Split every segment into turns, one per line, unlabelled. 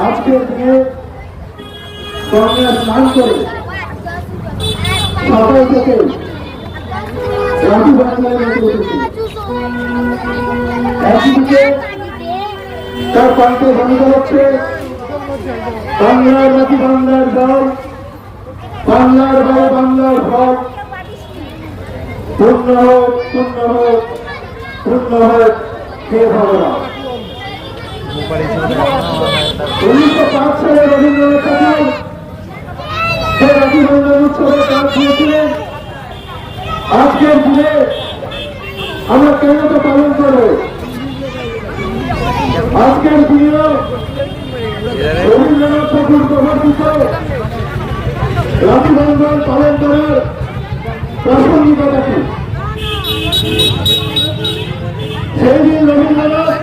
আজকের দিনে কংগ্রেস স্নান করে সকাল থেকে উঠেছে একদিকে তার কণ্ঠে ভূমিকা হচ্ছে। বাংলার নাকি বাংলার দল? বাংলার বড় বাংলার ভোট পূর্ণ হোক হে ভগবান উনিশশো পাঁচ সালে রবীন্দ্রনাথ আজকের দিনে আমরা কেন তো পালন আজকের দিনে রবীন্দ্রনাথ ঠাকুর প্রবর্তিত রাজবন্ধন পালন করার সেই দিন রবীন্দ্রনাথ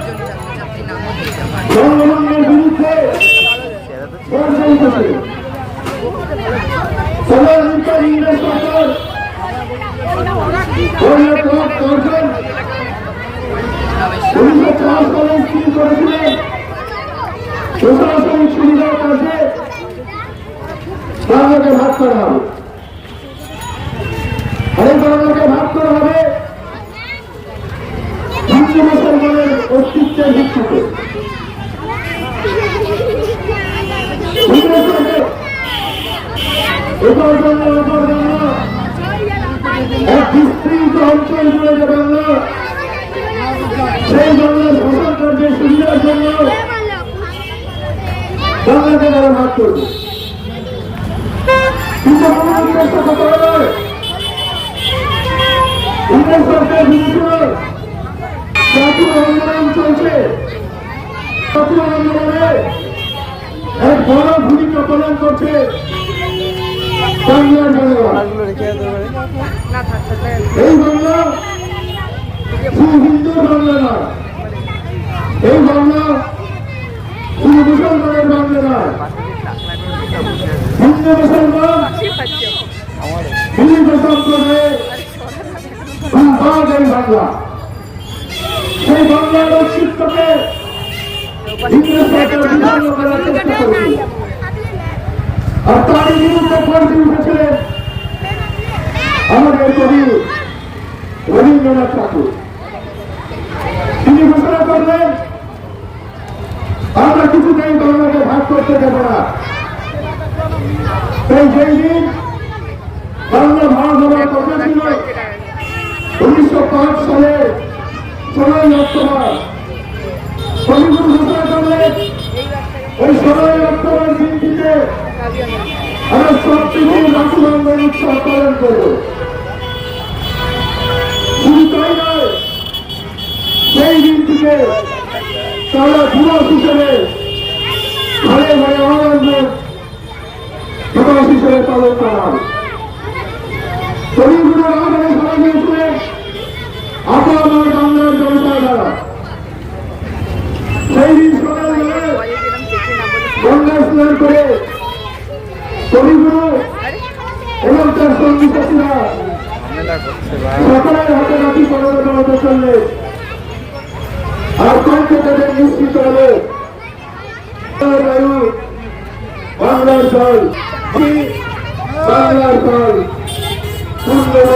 জনগণের বিরুদ্ধে পরিচালিত সমাজবিকার ইংরেজ সরকার কর্ণাটক দর্শন উনিশশো চার সালে স্থির করেছিলেন প্রশাসনিক সুবিধার কাছে বাংলাকে ভাগ হবে। আরে বাংলাকে হবে হিন্দু মুসলমানের অস্তিত্বের ভিত্তিতে। এটার জন্য বাংলা সেই বাংলার শাসন কার্যের সুবিধার জন্য বাংলাকে তারা ভাগ করবে। ইংরেজ সরকার বিরুদ্ধে জাতীয় আন্দোলন চলছে। জাতীয় আন্দোলনে এক বড় ভূমিকা করছে এই বাংলা হিন্দু বাংলা এই বাংলা শুধু মুসলমানের বাংলা নয়। হিন্দু মুসলমান বিভিন্ন এই বাংলা। সেই বাংলার অস্তিত্বকে ইংরেজ সরকার করার চেষ্টা করেছে আর তারই বিরুদ্ধে পড়তে উঠেছিলেন আমাদের কবি রবীন্দ্রনাথ ঠাকুর। তিনি ঘোষণা করলেন আমরা কিছুতেই বাংলাকে ভাগ করতে দেব না। তাই যেই দিন বাংলা ভাগ হওয়ার কথা ছিল, উনিশশো পাঁচ সালে ষোলোই অক্টোবর কবিগুরু ঘোষণা করলেন ওই ষোলোই অক্টোবর দিনটিতে আমরা সব থেকে রাষ্ট্রবন্ধন উৎসব পালন করব। শুধু তাই নয়, সেই দিন তারা দিবস হিসেবে ঘরে ঘরে আনন্দ দিবস হিসেবে পালন করা কবিগুরু রামায়ণে সবাই গিয়েছিলেন আপা আমার বাংলার জনতা দ্বারা সেই দিন সাথীরা সকলের হাতে পড়ানো বেড়াতে চললেন কণ্ঠে তাদের নিশ্চিত হলো বায়ু বাংলার জল বাংলার জল সুন্দর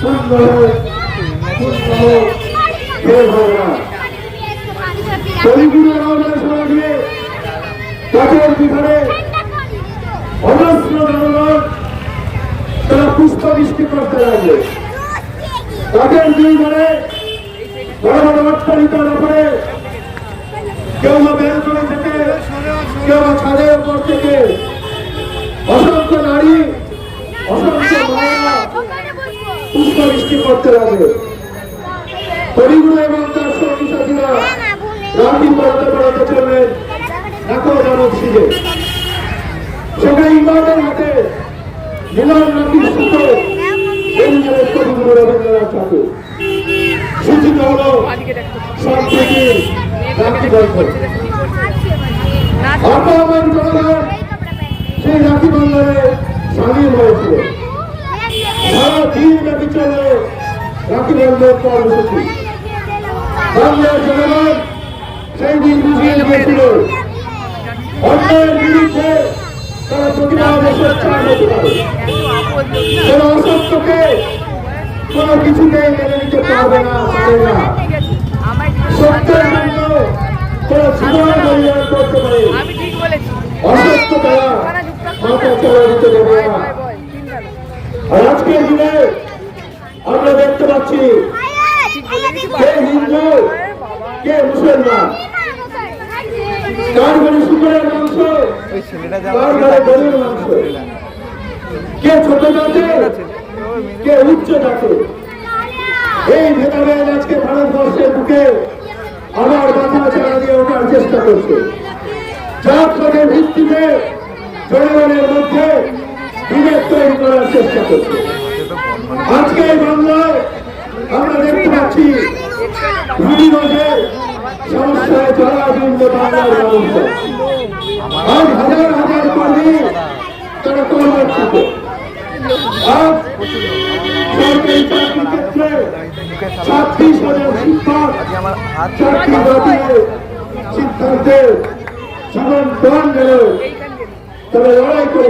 সুন্দর সুন্দর হোক হে ভগবান কবিগুরু আমাদের সমাজে করতে লাগবে তাদের বিধানে বড় বড় কেউ বা থেকে, কেউ নারী, অসংখ্য মায়েরা কবিগুরু এবং তার সঙ্গী সাথীরা রাখি পড়তে পড়াতে চললেন দেখো জনক শিবে সেখানে ইমামের হাতে মিলন হল সব থেকে রাখি আপা আমার জনগণ সেই রাখি বন্ধনে সামিল হয়েছিল। সারা দিন ব্যাপী চলে রাখি বন্ধন কর্মসূচি তারা প্রতিবাদে অসত্যকে কোনো কিছুতেই মেনে নিতে পারবে না পারে না। সত্যের জন্য কোন জীবন বলিদান করতে পারে।
আমি ঠিক বলেছি।
অসত্য তারা মাথা চলে দিতে দেবে না। আর আজকের দিনে আমরা দেখতে পাচ্ছি কে হিন্দু কে মুসলমান? কার ঘরে শুকুরের মাংস? কার ঘরে গরুর মাংস? কে ছোট জাতে কে উচ্চ জাতে এই ভেদাভেদ আজকে ভারতবর্ষের বুকে আমার মাথা চাড়া দিয়ে ওঠার চেষ্টা করছে। জাত পাতের ভিত্তিতে জনগণের মধ্যে বিভেদ তৈরি করার চেষ্টা করছে। আজকে এই বাংলায় আমরা দেখতে পাচ্ছি সমস্যায় জলাজীর্ণ বাংলার মানুষ আজ হাজার হাজার কর্মী তারা আজ সরকারি চাকরি ক্ষেত্রে ছাব্বিশ হাজার শিক্ষক চাকরি বাতিলের সিদ্ধান্তে জীবন প্রাণ গেল তারা লড়াই করে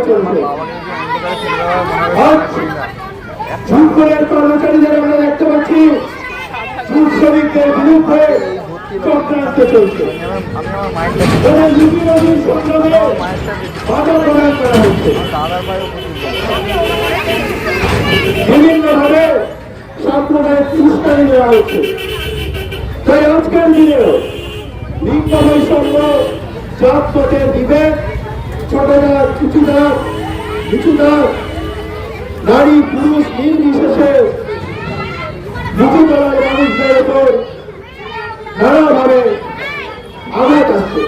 পাচ্ছি শ্রমিকদের বিরুদ্ধে বিভিন্নভাবে সাম্প্রদায়িক উস্কানি দেওয়া হচ্ছে তাই আজকের দিনেও লিঙ্গ বৈষম্য জাত পথের বিবেক, ছোট জাত উঁচু জাত নিচু জাত, নারী, পুরুষ, নির্বিশেষে নিচু তলার মানুষদের উপর নানাভাবে আঘাত আসছে।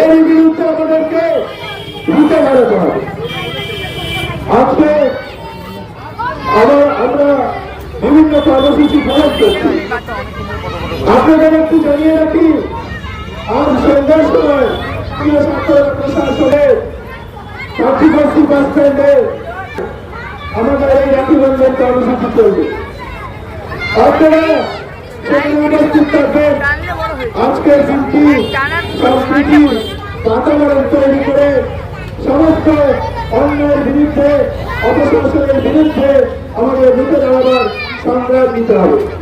এর বিরুদ্ধে আমাদেরকে রুটে দাঁড়াতে হবে আজকে আবার আমরা বিভিন্ন কর্মসূচি গ্রহণ করছি আপনাদের একটু জানিয়ে রাখি, আজ সন্ধ্যার সময় প্রশাসনের কাঠিগঞ্জি বাস স্ট্যান্ডে আমাদের এই রাখিবন্ধন কর্মসূচি চলবে। আপনারা সমস্ত অন্যের বিরুদ্ধে, অপশাসনের বিরুদ্ধে আমাদের রুখে দাঁড়াবার সংগ্রাম নিতে হবে।